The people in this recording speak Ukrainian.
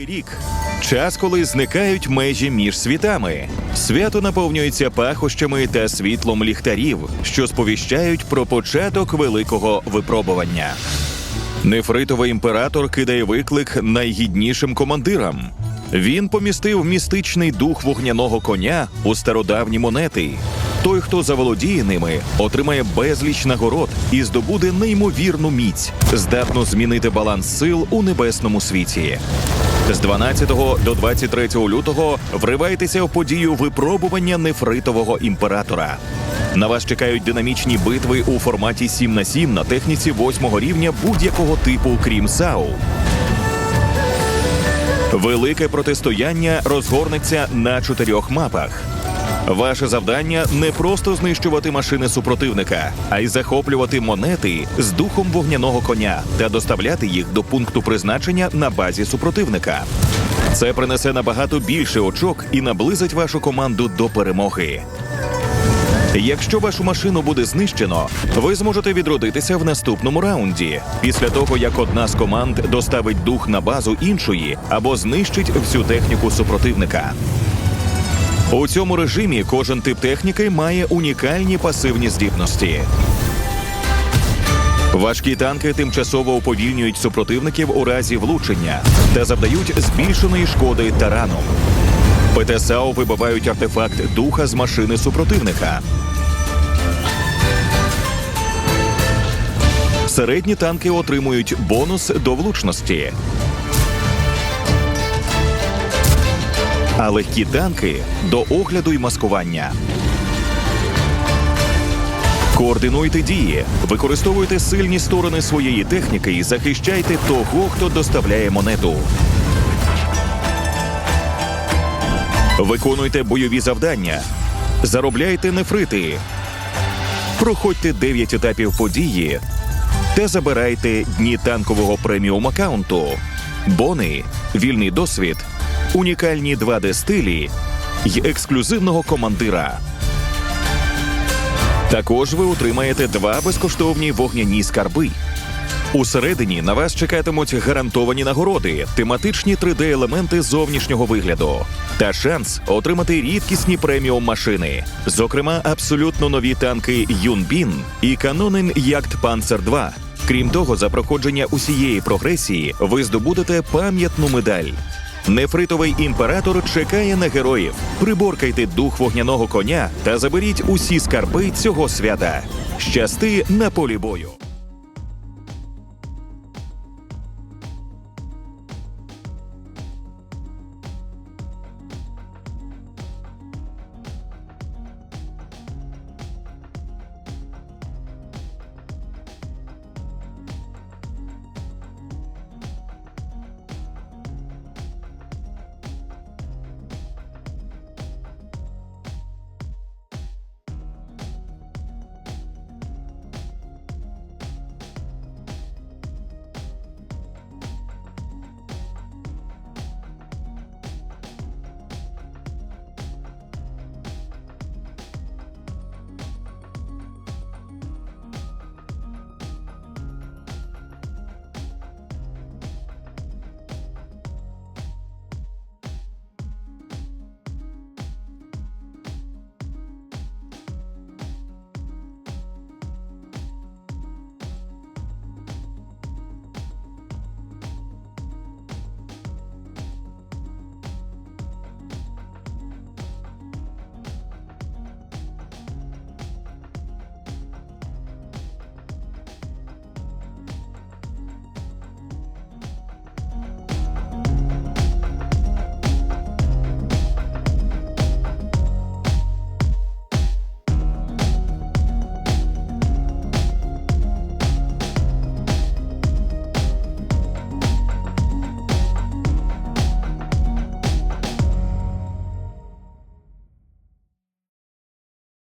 Новий рік час, коли зникають межі між світами. Свято наповнюється пахощами та світлом ліхтарів, що сповіщають про початок великого випробування. Нефритовий імператор кидає виклик найгіднішим командирам. Він помістив містичний дух вогняного коня у стародавні монети. Той, хто заволодіє ними, отримає безліч нагород і здобуде неймовірну міць, здатну змінити баланс сил у небесному світі. З 12 до 23 лютого вривайтеся в подію випробування нефритового імператора. На вас чекають динамічні битви у форматі 7 на 7 на техніці 8 рівня будь-якого типу, крім САУ. Велике протистояння розгорнеться на чотирьох мапах. Ваше завдання не просто знищувати машини супротивника, а й захоплювати монети з духом вогняного коня та доставляти їх до пункту призначення на базі супротивника. Це принесе набагато більше очок і наблизить вашу команду до перемоги. Якщо вашу машину буде знищено, ви зможете відродитися в наступному раунді після того, як одна з команд доставить дух на базу іншої або знищить всю техніку супротивника. У цьому режимі кожен тип техніки має унікальні пасивні здібності. Важкі танки тимчасово уповільнюють супротивників у разі влучення та завдають збільшеної шкоди тараном. ПТСАУ вибивають артефакт духа з машини супротивника. Середні танки отримують бонус до влучності. А легкі танки до огляду й маскування. Координуйте дії, використовуйте сильні сторони своєї техніки і захищайте того, хто доставляє монету. Виконуйте бойові завдання, заробляйте нефрити, проходьте 9 етапів події та забирайте дні танкового преміум аккаунту, бони, вільний досвід, унікальні 2D стилі й ексклюзивного командира. Також ви отримаєте два безкоштовні вогняні скарби. Усередині на вас чекатимуть гарантовані нагороди, тематичні 3D-елементи зовнішнього вигляду та шанс отримати рідкісні преміум машини, зокрема абсолютно нові танки Юнбін і Канонен Ягд Панцер 2. Крім того, за проходження усієї прогресії ви здобудете пам'ятну медаль. Нефритовий імператор чекає на героїв. Приборкайте дух вогняного коня та заберіть усі скарби цього свята. Щасти на полі бою.